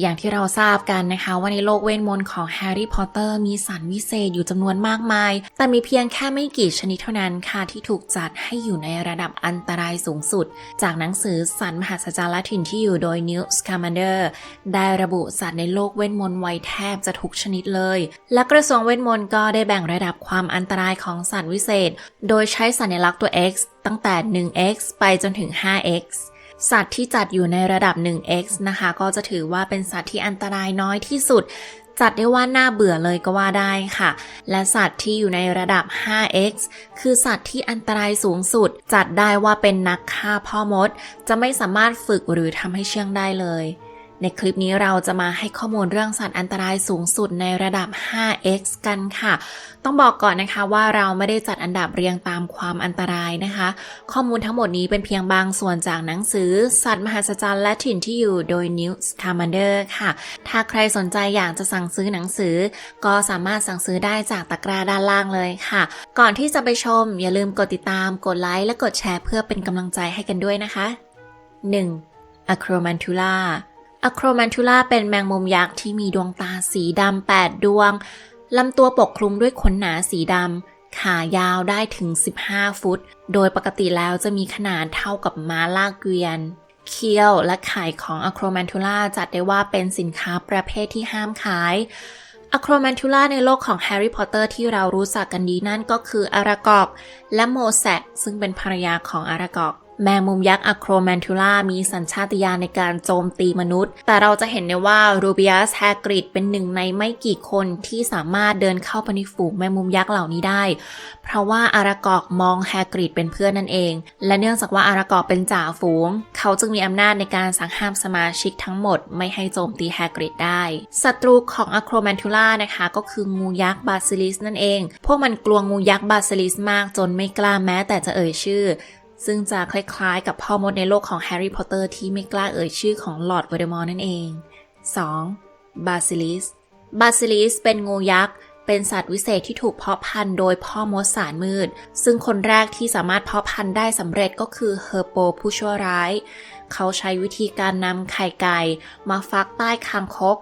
อย่างที่เราทราบกันนะคะ ว่าในโลกเวทมนต์ของแฮร์รี่พอตเตอร์มีสัตว์วิเศษอยู่จำนวนมากมาย แต่มีเพียงแค่ไม่กี่ชนิดเท่านั้นค่ะ ที่ถูกจัดให้อยู่ในระดับอันตรายสูงสุด จากหนังสือสัตว์มหัศจรรย์และถิ่นที่อยู่โดยนิวส์คามันเดอร์ได้ระบุสัตว์ในโลกเวทมนต์ไว้แทบจะทุกชนิดเลย และกระทรวงเวทมนต์ก็ได้แบ่งระดับความอันตรายของสัตว์วิเศษ โดยใช้สัญลักษณ์ตัว X ตั้งแต่ 1x ไปจนถึง 5x สัตว์ที่จัดอยู่ในระดับ 1x นะคะ ก็จะถือว่าเป็นสัตว์ที่อันตรายน้อยที่สุด จัดได้ว่าน่าเบื่อเลยก็ว่าได้ค่ะ และสัตว์ที่อยู่ในระดับ 5x คือสัตว์ที่อันตรายสูงสุด จัดได้ว่าเป็นนักฆ่าพ่อมด จะไม่สามารถฝึกหรือทำให้เชื่องได้เลย ในคลิปนี้เราจะมาให้ข้อมูลเรื่องสัตว์อันตรายสูงสุดในระดับ 5x กันค่ะ ต้องบอกก่อนนะคะว่าเราไม่ได้จัดอันดับเรียงตามความอันตรายนะคะ ข้อมูลทั้งหมดนี้เป็นเพียงบางส่วนจากหนังสือ สัตว์มหัศจรรย์และถิ่นที่อยู่โดย News Commander ค่ะ ถ้าใครสนใจอยากจะสั่งซื้อหนังสือ ก็สามารถสั่งซื้อได้จากตะกร้าด้านล่างเลยค่ะ ก่อนที่จะไปชม อย่าลืมกดติดตาม กดไลค์และกดแชร์เพื่อเป็นกำลังใจให้กันด้วยนะคะ 1. Acromantula อะโครแมนทูล่าเป็นแมงมุมยักษ์ที่มีดวงตาสีดำ8ดวง ลำตัวปกคลุมด้วยขนหนาสีดำ ขายาวได้ถึง 15 ฟุต โดยปกติแล้วจะมีขนาดเท่ากับม้าลากเกวียน เคี้ยวและไข่ของอะโครแมนทูล่าจัดได้ว่าเป็นสินค้าประเภทที่ห้ามขายอะโครแมนทูล่าในโลกของแฮร์รี่พอตเตอร์ที่เรารู้จักกันดีนั่นก็คืออารากอกและโมแซกซึ่งเป็นภรรยาของอารากอก แมงมุมยักษ์อะโครแมนทูล่ามีสัญชาตญาณในการโจมตีมนุษย์ แต่เราจะเห็นได้ว่ารูบิอัสแฮกริดเป็นหนึ่งในไม่กี่คนที่สามารถเดินเข้าไปในฝูงแมงมุมยักษ์เหล่านี้ได้ เพราะว่าอารากอกมองแฮกริดเป็นเพื่อนนั่นเอง และเนื่องจากว่าอารากอกเป็นจ่าฝูง เขาจึงมีอำนาจในการสั่งห้ามสมาชิกทั้งหมด ไม่ให้โจมตีแฮกริดได้ศัตรูของอะโครแมนทูล่านะคะก็คืองูยักษ์บาซิลิสนั่นเอง พวกมันกลัวงูยักษ์บาซิลิสมากจนไม่กล้าแม้แต่จะเอ่ยชื่อ ซึ่งจะคล้ายๆ กับพ่อมดในโลกของแฮร์รี่พอตเตอร์ที่ไม่กล้าเอ่ยชื่อของลอร์ดเวอเดมอร์นั่นเอง 2. บาซิลิส บาซิลิสเป็นงูยักษ์ เป็นสัตว์วิเศษที่ถูกเพาะพันธุ์โดยพ่อมดสารมืด ซึ่งคนแรกที่สามารถเพาะพันธุ์ได้สำเร็จก็คือเฮอร์โปผู้ชั่วร้าย เขาใช้วิธีการนำไข่ไก่มาฟักใต้คางคก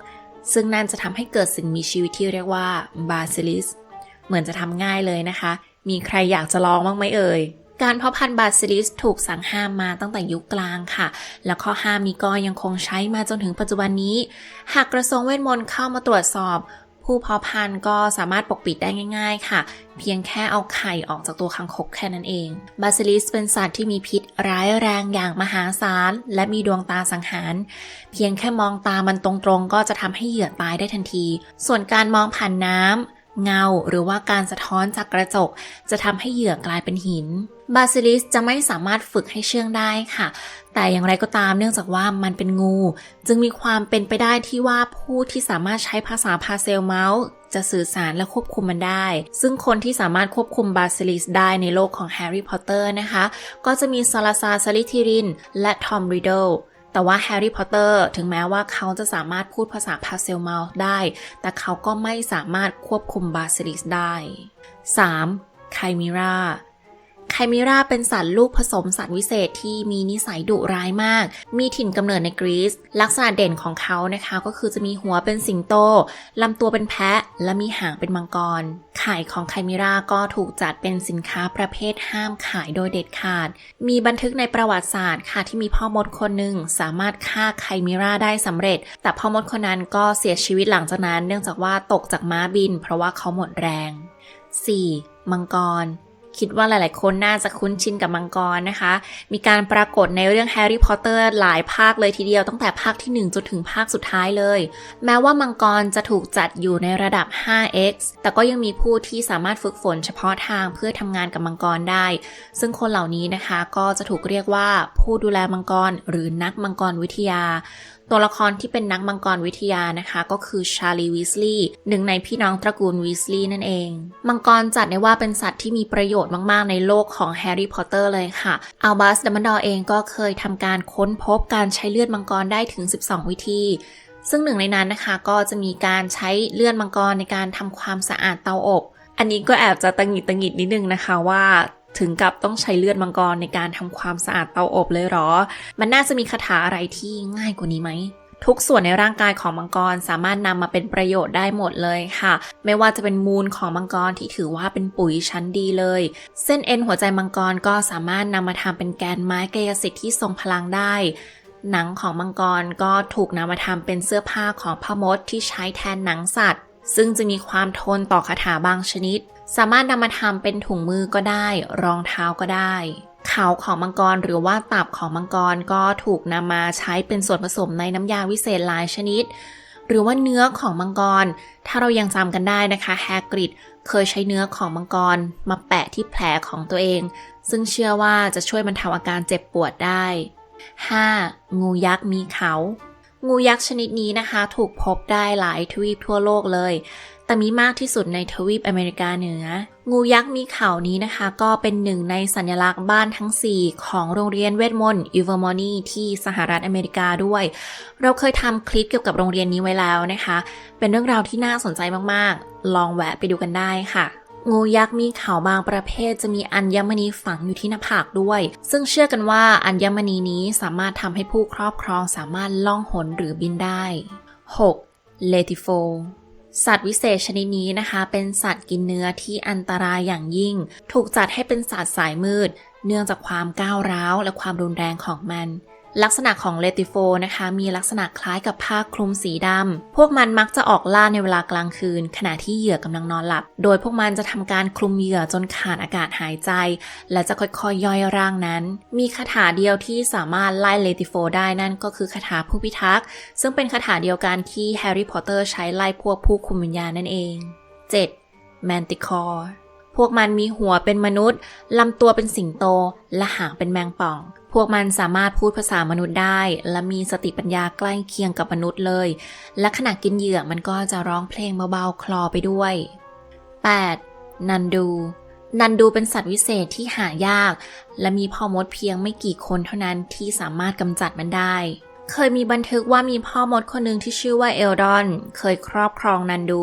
ซึ่งนั่นจะทำให้เกิดสิ่งมีชีวิตที่เรียกว่าบาซิลิส เหมือนจะทำง่ายเลยนะคะ มีใครอยากจะลองบ้างไหมเอ่ย การเพาะพันธุ์บาซิลิสถูกสั่งห้ามมาตั้งแต่ยุคกลางค่ะ แล้วข้อห้ามนี้ก็ยังคงใช้มาจนถึงปัจจุบันนี้ หากกระทรวงเวทมนต์เข้ามาตรวจสอบ ผู้เพาะพันธุ์ก็สามารถปกปิดได้ง่าย ๆ ค่ะ เพียงแค่เอาไข่ออกจากตัวคังคกแค่นั้นเอง บาซิลิสเป็นสัตว์ที่มีพิษร้ายแรงอย่างมหาศาล และมีดวงตาสังหาร เพียงแค่มองตามันตรงๆ ก็จะทำให้เหยื่อตายได้ทันที ส่วนการมองผ่านน้ำ เงา หรือว่าการสะท้อนจากกระจก จะทำให้เหยื่อกลายเป็นหินบาซิลิสจะไม่สามารถฝึกให้เชื่องได้ค่ะ แต่อย่างไรก็ตามเนื่องจากว่ามันเป็นงู จึงมีความเป็นไปได้ที่ว่าผู้ที่สามารถใช้ภาษาพาเซลเมาส์จะสื่อสารและควบคุมมันได้ ซึ่งคนที่สามารถควบคุมบาซิลิสได้ในโลกของแฮร์รี่พอตเตอร์นะคะ ก็จะมีซาลาซาร์ซาลิทิริน และทอมริดเดิล แต่ว่าแฮร์รี่พอตเตอร์ถึงแม้ว่าเขาจะสามารถพูดภาษาพาเซลเมาได้ แต่เขาก็ไม่สามารถควบคุมบาซิลิสได้ 3. ไคมิรา ไคมิราเป็นสัตว์ลูกผสมสัตว์วิเศษที่มีนิสัยดุร้ายมาก มีถิ่นกำเนิดในกรีซ ลักษณะเด่นของเขานะคะ ก็คือจะมีหัวเป็นสิงโตลำตัวเป็นแพะ และมีหางเป็นมังกร ไข่ของไคมิราก็ถูกจัดเป็นสินค้าประเภทห้ามขายโดยเด็ดขาด มีบันทึกในประวัติศาสตร์ค่ะที่มีพ่อมดคนหนึ่งสามารถฆ่าไคมิราได้สำเร็จ แต่พ่อมดคนนั้นก็เสียชีวิตหลังจากนั้น เนื่องจากว่าตกจากม้าบิน เพราะว่าเขาหมดแรง 4. มังกร คิดว่าหลาย ๆ คนน่าจะคุ้นชินกับมังกรนะคะ มีการปรากฏในเรื่องแฮร์รี่พอตเตอร์หลายภาคเลยทีเดียวตั้งแต่ภาคที่ 1 จนถึงภาคสุดท้ายเลย แม้ว่ามังกรจะถูกจัดอยู่ในระดับ 5x แต่ก็ยังมีผู้ที่สามารถฝึกฝนเฉพาะทางเพื่อทำงานกับมังกรได้ ซึ่งคนเหล่านี้นะคะก็จะถูกเรียกว่าผู้ดูแลมังกรหรือนักมังกรวิทยา ตัวละครที่เป็นนักมังกรวิทยานะคะ ก็คือชาลีวีสลีย์หนึ่งในพี่น้องตระกูลวีสลีย์นั่นเอง มังกรจัดได้ว่าเป็นสัตว์ที่มีประโยชน์มาก ๆ ในโลกของแฮร์รี่พอตเตอร์เลยค่ะอัลบัสดัมเบิลดอร์เองก็เคยทำการค้นพบการใช้เลือดมังกรได้ถึง 12 วิธีซึ่งหนึ่งในนั้นนะคะก็จะมีการใช้เลือดมังกรในการทำความสะอาดเตาอบ อันนี้ก็แอบจะตังหิดตังหิดนิดนึงนะคะว่า ถึงกับต้องใช้เลือดมังกรในการทำความสะอาดเตาอบเลยหรอ มันน่าจะมีคาถาอะไรที่ง่ายกว่านี้ไหมทุกส่วนในร่างกายของมังกรสามารถนำมาเป็นประโยชน์ได้หมดเลยค่ะ ไม่ว่าจะเป็นมูลของมังกรที่ถือว่าเป็นปุ๋ยชั้นดีเลย เส้นเอ็นหัวใจมังกรก็สามารถนำมาทำเป็นแกนไม้กายสิทธิ์ที่ทรงพลังได้ หนังของมังกรก็ถูกนำมาทำเป็นเสื้อผ้าของพ่อมดที่ใช้แทนหนังสัตว์ ซึ่งจะมีความทนต่อคาถาบางชนิด สามารถนำมาทำเป็นถุงมือก็ได้ รองเท้าก็ได้ เขาของมังกรหรือว่าตับของมังกรก็ถูกนำมาใช้เป็นส่วนผสมในน้ำยาวิเศษหลายชนิด หรือว่าเนื้อของมังกร ถ้าเรายังจำกันได้นะคะแฮกริดเคยใช้เนื้อของมังกร มาแปะที่แผลของตัวเอง ซึ่งเชื่อว่าจะช่วยบรรเทาอาการเจ็บปวดได้ 5. งูยักษ์มีเขา งูยักษ์ชนิดนี้นะคะ ถูกพบได้หลายทวีปทั่วโลกเลย แต่มีมากที่สุดในทวีปอเมริกาเหนือ งูยักษ์มีเขานี้นะคะ ก็เป็นหนึ่งในสัญลักษณ์บ้านทั้ง 4 ของโรงเรียนเวทมนต์อิเวอร์มอนีที่สหรัฐอเมริกาด้วย เราเคยทำคลิปเกี่ยวกับโรงเรียนนี้ไว้แล้วนะคะ เป็นเรื่องราวที่น่าสนใจมากๆ ลองแวะไปดูกันได้ค่ะ งูยักษ์มีเขาบางประเภทจะมีอัญมณีฝังอยู่ที่หน้าผากด้วย ซึ่งเชื่อกันว่าอัญมณีนี้สามารถทำให้ผู้ครอบครองสามารถล่องหนหรือบินได้ 6. เลติโฟสัตว์วิเศษชนิดนี้นะคะ เป็นสัตว์กินเนื้อที่อันตรายอย่างยิ่ง ถูกจัดให้เป็นสัตว์สายมืด เนื่องจากความก้าวร้าวและความรุนแรงของมัน ลักษณะของเลติโฟนะคะ มีลักษณะคล้ายกับผ้าคลุมสีดำ พวกมันมักจะออกล่าในเวลากลางคืน ขณะที่เหยื่อกำลังนอนหลับ โดยพวกมันจะทำการคลุมเหยื่อจนขาดอากาศหายใจ และจะค่อยๆยย่อยร่างนั้น มีคาถาเดียวที่สามารถไล่เลติโฟได้นั่นก็คือคาถาผู้พิทักษ์ ซึ่งเป็นคาถาเดียวกันที่แฮร์รี่พอตเตอร์ใช้ไล่พวกผู้คุมวิญญาณนั่นเอง 7. แมนติคอร์ พวกมันมีหัวเป็นมนุษย์ ลำตัวเป็นสิงโต และหางเป็นแมงป่อง พวกมันสามารถพูดภาษามนุษย์ได้ และมีสติปัญญาใกล้เคียงกับมนุษย์เลย และขณะกินเหยื่อมันก็จะร้องเพลงเบาๆคลอไปด้วย 8. นันดู นันดูเป็นสัตว์วิเศษที่หายาก และมีพ่อมดเพียงไม่กี่คนเท่านั้นที่สามารถกำจัดมันได้ เคยมีบันทึกว่ามีพ่อมดคนหนึ่งที่ชื่อว่าเอลดอน เคยครอบครองนันดู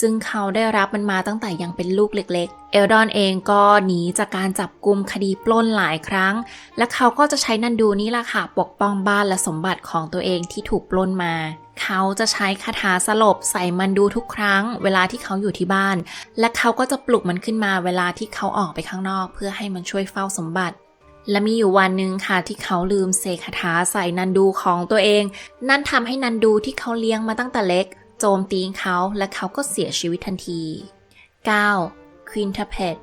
ซึ่งเขาได้รับมันมาตั้งแต่ยังเป็นลูกเล็กๆ เอลดอนเองก็หนีจากการจับกลุ่มคดีปล้นหลายครั้ง และเขาก็จะใช้นันดูนี่แหละค่ะ ปกป้องบ้านและสมบัติของตัวเองที่ถูกปล้นมา เขาจะใช้คาถาสลบใส่มันดูทุกครั้ง เวลาที่เขาอยู่ที่บ้าน และเขาก็จะปลุกมันขึ้นมาเวลาที่เขาออกไปข้างนอก เพื่อให้มันช่วยเฝ้าสมบัติ และมีอยู่วันหนึ่งค่ะที่เขาลืมเสกคาถาใส่นันดูของตัวเอง นั่นทำให้นันดูที่เขาเลี้ยงมาตั้งแต่เล็ก โจมตีเขาและเขาก็เสียชีวิตทันที 9. ควินทเพด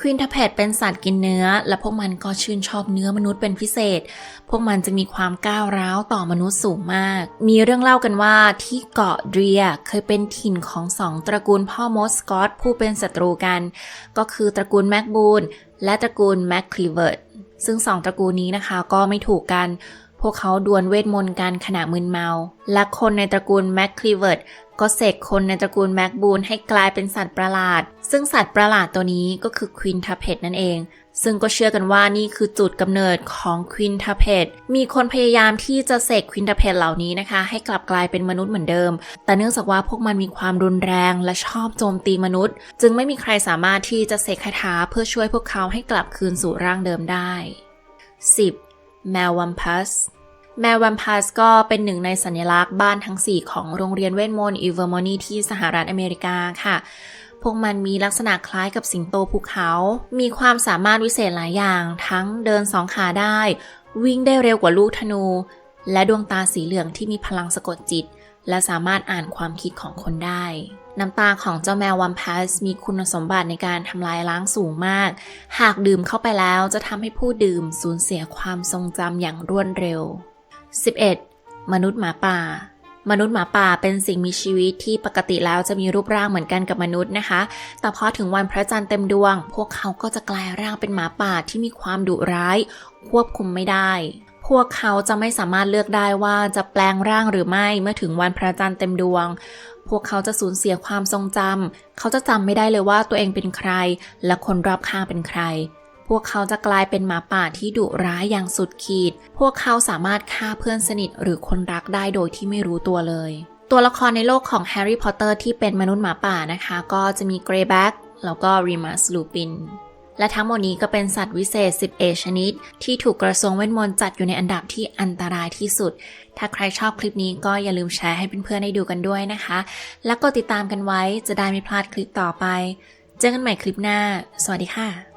ควินทเพดเป็นสัตว์กินเนื้อ และพวกมันก็ชื่นชอบเนื้อมนุษย์เป็นพิเศษ พวกมันจะมีความก้าวร้าวต่อมนุษย์สูงมาก มีเรื่องเล่ากันว่าที่เกาะเดรียเคยเป็นถิ่นของสองตระกูลพ่อมดสกอตผู้เป็นศัตรูกัน ก็คือตระกูลแมกบูนและตระกูลแมคคลีเวิร์ดซึ่งสองตระกูลนี้นะคะก็ไม่ถูกกัน วกเขาดวลเวทมนต์กันขณะมึนเมา และคนในตระกูลแมคคลีเวิร์ดก็เสกคนในตระกูลแม็กบูนให้กลายเป็นสัตว์ประหลาด ซึ่งสัตว์ประหลาดตัวนี้ก็คือควินทาเพดนั่นเอง ซึ่งก็เชื่อกันว่านี่คือจุดกำเนิดของควินทาเพดมีคนพยายามที่จะเสกควินทาเพดเหล่านี้นะคะ ให้กลับกลายเป็นมนุษย์เหมือนเดิม แต่เนื่องจากว่าพวกมันมีความรุนแรงและชอบโจมตีมนุษย์ จึงไม่มีใครสามารถที่จะเสกคาถาเพื่อช่วยพวกเขาให้กลับคืนสู่ร่างเดิมได้ 10. แมววัมพัส แมววัมพัสก็เป็นหนึ่งในสัญลักษณ์บ้านทั้ง 4 ของโรงเรียนเวทมนต์อิเวอร์มอนีที่สหรัฐอเมริกาค่ะ พวกมันมีลักษณะคล้ายกับสิงโตภูเขา มีความสามารถวิเศษหลายอย่าง ทั้งเดินสองขาได้ วิ่งได้เร็วกว่าลูกธนู และดวงตาสีเหลืองที่มีพลังสะกดจิต และสามารถอ่านความคิดของคนได้ น้ำตาของเจ้าแมววัมพัสมีคุณสมบัติในการทำลายล้างสูงมาก หากดื่มเข้าไปแล้วจะทำให้ผู้ดื่มสูญเสียความทรงจำอย่างรวดเร็ว 11. มนุษย์หมาป่า มนุษย์หมาป่าเป็นสิ่งมีชีวิตที่ปกติแล้วจะมีรูปร่างเหมือนกันกับมนุษย์นะคะ แต่พอถึงวันพระจันทร์เต็มดวง พวกเขาก็จะกลายร่างเป็นหมาป่าที่มีความดุร้าย ควบคุมไม่ได้ พวกเขาจะไม่สามารถเลือกได้ว่าจะแปลงร่างหรือไม่เมื่อถึงวันพระจันทร์เต็มดวงพวกเขาจะสูญเสียความทรงจำ เขาจะจำไม่ได้เลยว่าตัวเองเป็นใคร และคนรอบข้างเป็นใคร พวกเขาจะกลายเป็นหมาป่าที่ดุร้ายอย่างสุดขีด พวกเขาสามารถฆ่าเพื่อนสนิทหรือคนรักได้โดยที่ไม่รู้ตัวเลย ตัวละครในโลกของแฮร์รี่พอตเตอร์ที่เป็นมนุษย์หมาป่านะคะ ก็จะมีเกรย์แบ็กแล้วก็รีมัสลูปินและทั้งหมดนี้ก็เป็นสัตว์วิเศษ 11 ชนิด ที่ถูกกระทรวงเวทมนต์จัดอยู่ในอันดับที่อันตรายที่สุด ถ้าใครชอบคลิปนี้ก็อย่าลืมแชร์ให้เพื่อนๆได้ดูกันด้วยนะคะ และกดติดตามกันไว้จะได้ไม่พลาดคลิปต่อไป เจอกันใหม่คลิปหน้า สวัสดีค่ะ